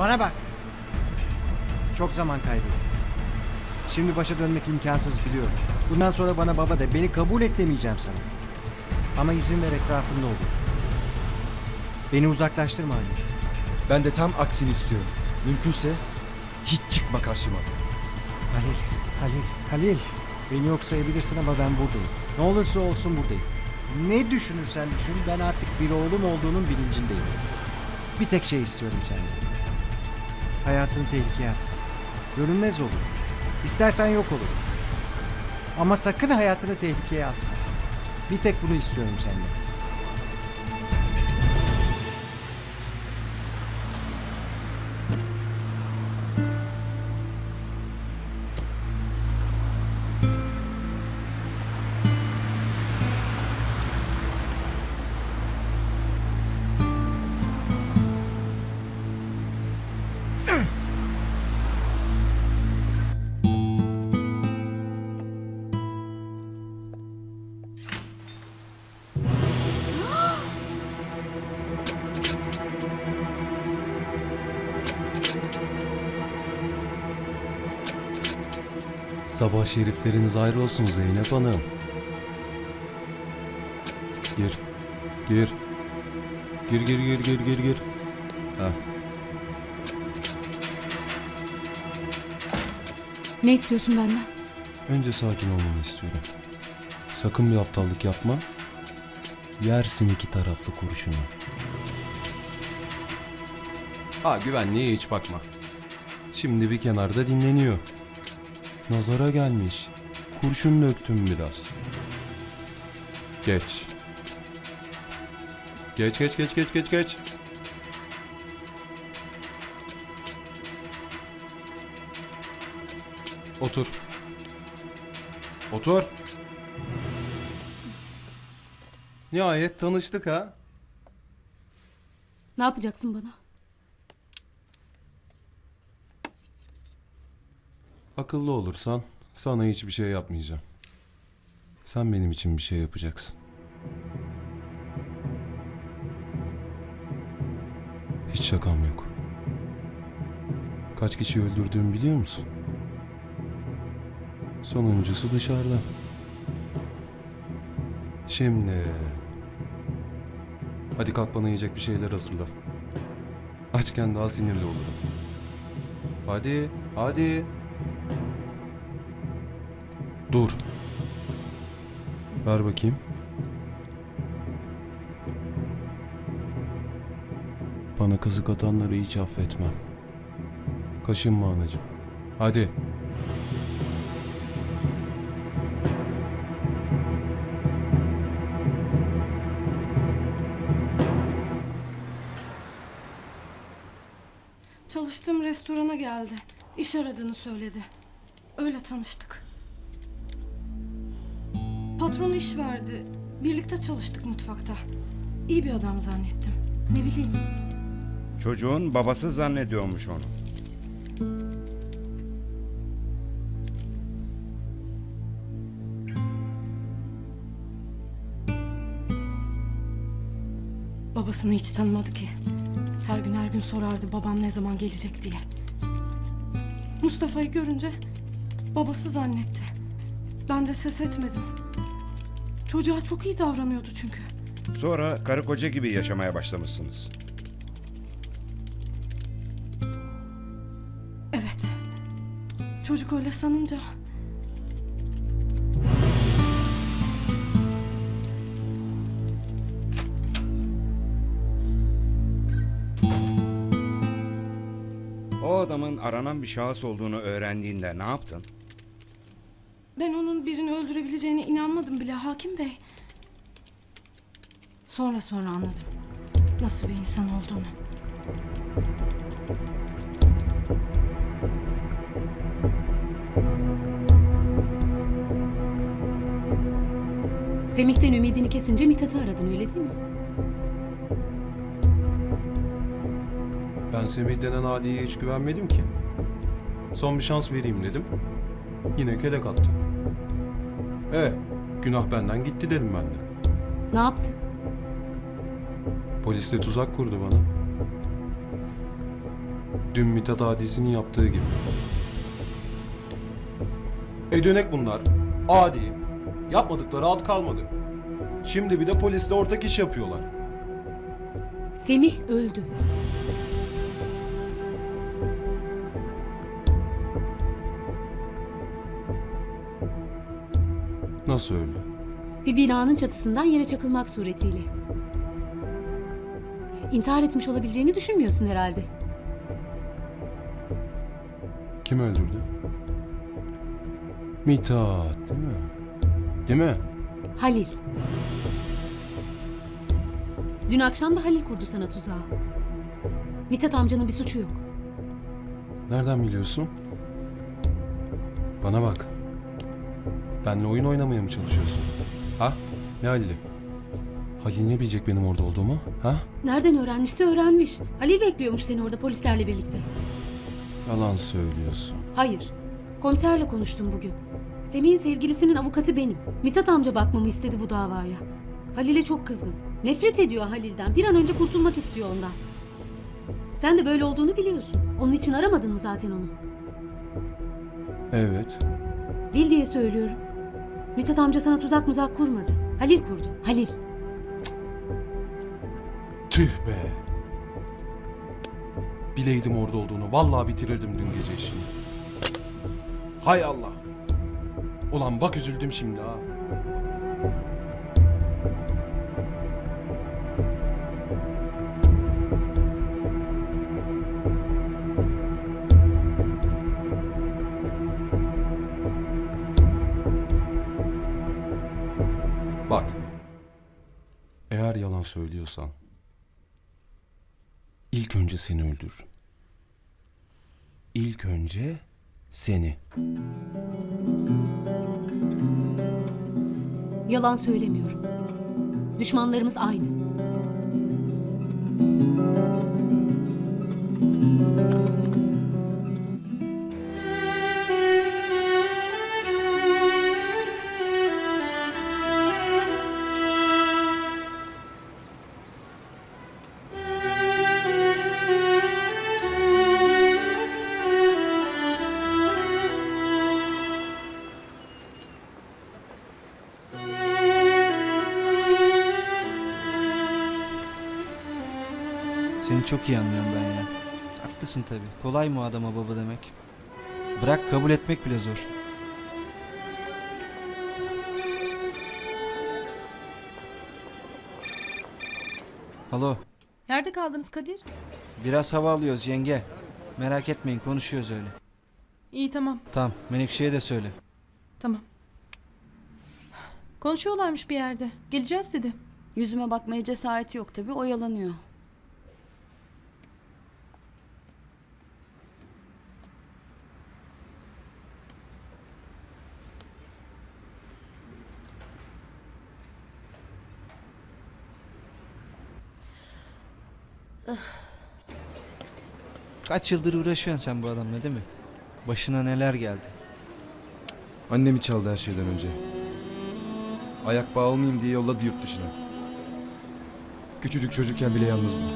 Bana bak. Çok zaman kaybettim. Şimdi başa dönmek imkansız biliyorum. Bundan sonra bana baba de beni kabul et demeyeceğim sana. Ama izin ver etrafında ol. Beni uzaklaştırma Ali. Ben de tam aksini istiyorum. Mümkünse hiç çıkma karşıma. Halil, Halil, Halil. Beni yok sayabilirsin ama ben buradayım. Ne olursa olsun buradayım. Ne düşünürsen düşün ben artık bir oğlum olduğunun bilincindeyim. Bir tek şey istiyorum senden. Hayatını tehlikeye atma. Görünmez olur. İstersen yok olur. Ama sakın hayatını tehlikeye atma. Bir tek bunu istiyorum senden. Sabah şerifleriniz ayrı olsun Zeynep Hanım. Gir. Gir. Gir gir gir gir gir gir. Ha. Ne istiyorsun benden? Önce sakin olmanı istiyorum. Sakın bir aptallık yapma. Yersin iki taraflı kurşunu. Ha güvenliğe hiç bakma. Şimdi bir kenarda dinleniyor. Nazara gelmiş. Kurşun döktüm biraz. Geç. Geç geç geç geç geç geç. Otur. Otur. Nihayet tanıştık ha. Ne yapacaksın bana? Akıllı olursan sana hiçbir şey yapmayacağım. Sen benim için bir şey yapacaksın. Hiç şakam yok. Kaç kişi öldürdüğümü biliyor musun? Sonuncusu dışarıda. Şimdi... Hadi kalk bana yiyecek bir şeyler hazırla. Açken daha sinirli olurum. Hadi, hadi. Dur. Ver bakayım. Bana kızık atanları hiç affetmem. Kaşınma anacığım. Hadi. Çalıştığım restorana geldi. İş aradığını söyledi. Öyle tanıştık. Patronu iş verdi. Birlikte çalıştık mutfakta. İyi bir adam zannettim. Ne bileyim. Çocuğun babası zannediyormuş onu. Babasını hiç tanımadı ki. Her gün her gün sorardı babam ne zaman gelecek diye. Mustafa'yı görünce babası zannetti. Ben de ses etmedim. Çocuğa çok iyi davranıyordu çünkü. Sonra karı koca gibi yaşamaya başlamışsınız. Evet. Çocuk öyle sanınca O adamın aranan bir şahıs olduğunu öğrendiğinde ne yaptın? Ben onun birini öldürebileceğine inanmadım bile hakim bey. Sonra sonra anladım. Nasıl bir insan olduğunu. Semih'ten ümidini kesince Mithat'ı aradın öyle değil mi? Ben Semih denen adiye hiç güvenmedim ki. Son bir şans vereyim dedim. Yine kelek attı. E, günah benden gitti dedim ben de. Ne yaptı? Polis de tuzak kurdu bana. Dün Mithat Adisi'nin yaptığı gibi. E dönek bunlar. Adi. Yapmadıkları alt kalmadı. Şimdi bir de polisle ortak iş yapıyorlar. Semih öldü. Nasıl öldü? Bir binanın çatısından yere çakılmak suretiyle. İntihar etmiş olabileceğini düşünmüyorsun herhalde. Kim öldürdü? Mithat değil mi? Değil mi? Halil. Dün akşam da Halil kurdu sana tuzağı. Mithat amcanın bir suçu yok. Nereden biliyorsun? Bana bak. Benle oyun oynamaya mı çalışıyorsun? Ha? Ne Halil'i? Halil ne bilecek benim orada olduğumu? Ha? Nereden öğrenmişse öğrenmiş. Halil bekliyormuş seni orada polislerle birlikte. Yalan söylüyorsun. Hayır. Komiserle konuştum bugün. Semih'in sevgilisinin avukatı benim. Mithat amca bakmamı istedi bu davaya. Halil'e çok kızgın. Nefret ediyor Halil'den. Bir an önce kurtulmak istiyor ondan. Sen de böyle olduğunu biliyorsun. Onun için aramadın mı zaten onu? Evet. Bil diye söylüyorum. Mithat amca sana tuzak muzak kurmadı. Halil kurdu. Halil. Tüh be. Bileydim orada olduğunu. Vallahi bitirirdim dün gece işini. Hay Allah. Ulan bak üzüldüm şimdi ha. Eğer yalan söylüyorsan ilk önce seni öldürürüm. İlk önce seni. Yalan söylemiyorum. Düşmanlarımız aynı. Seni çok iyi anlıyorum ben ya. Haklısın tabii. Kolay mı adama baba demek? Bırak kabul etmek bile zor. Alo. Nerede kaldınız Kadir? Biraz hava alıyoruz yenge. Merak etmeyin konuşuyoruz öyle. İyi tamam, Tamam Menekşe'ye de söyle. tamam. Konuşuyorlarmış bir yerde. Geleceğiz dedi. Yüzüme bakmaya cesareti yok tabii oyalanıyor. Kaç yıldır uğraşıyorsun sen bu adamla değil mi? Başına neler geldi? Annemi çaldı her şeyden önce. Ayak bağı olmayayım diye yolladı yurt dışına. Küçücük çocukken bile yalnızdım.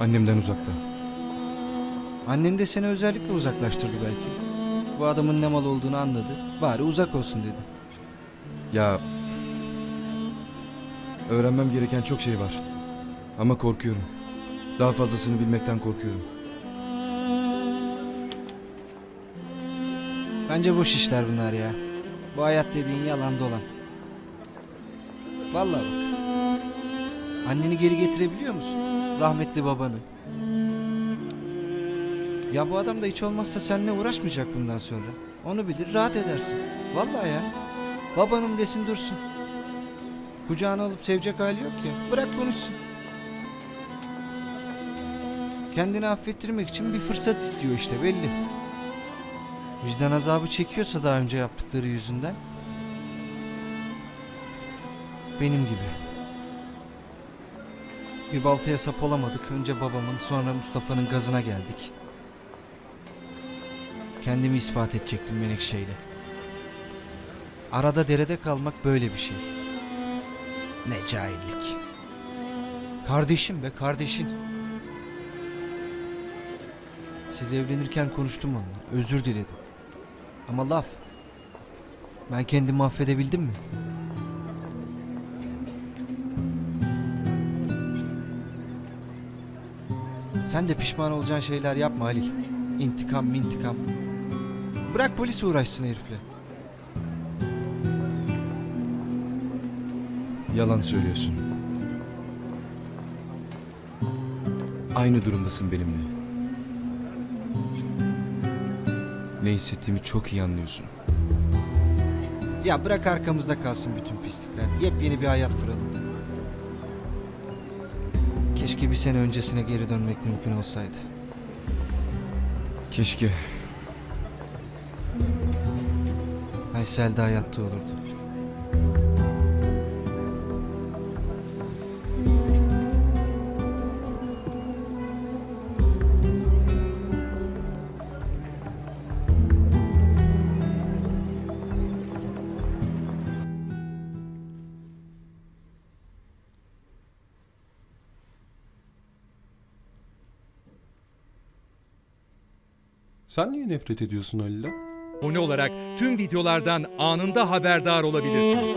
Annemden uzakta. Annen de seni özellikle uzaklaştırdı belki. Bu adamın ne mal olduğunu anladı. Bari uzak olsun dedi. Ya... Öğrenmem gereken çok şey var. Ama korkuyorum. Daha fazlasını bilmekten korkuyorum. Bence boş işler bunlar ya. Bu hayat dediğin yalan dolan. Vallahi bak. Anneni geri getirebiliyor musun? Rahmetli babanı. Ya bu adam da hiç olmazsa seninle uğraşmayacak bundan sonra. Onu bilir rahat edersin. Vallahi ya. Babanım desin dursun. Kucağına alıp sevecek hali yok ya. Bırak konuşsun. Kendini affettirmek için bir fırsat istiyor işte belli. Vicdan azabı çekiyorsa daha önce yaptıkları yüzünden. Benim gibi. Bir baltaya sap olamadık. Önce babamın sonra Mustafa'nın gazına geldik. Kendimi ispat edecektim Menekşe'yle. Arada derede kalmak böyle bir şey. Ne cahillik. Kardeşim be kardeşin. Siz evlenirken konuştum onunla. Özür diledim. Ama laf. Ben kendimi affedebildim mi? Sen de pişman olacağın şeyler yapma Halil. İntikam mintikam. Bırak polis uğraşsın herifle. Yalan söylüyorsun. Aynı durumdasın benimle. Ne hissettiğimi çok iyi anlıyorsun. Ya bırak arkamızda kalsın bütün pislikler. Yepyeni bir hayat kuralım. Keşke bir sene öncesine geri dönmek mümkün olsaydı. Keşke. Aysel de hayatta olurdu. Sen niye nefret ediyorsun Halil'den? Abone olarak tüm videolardan anında haberdar olabilirsiniz.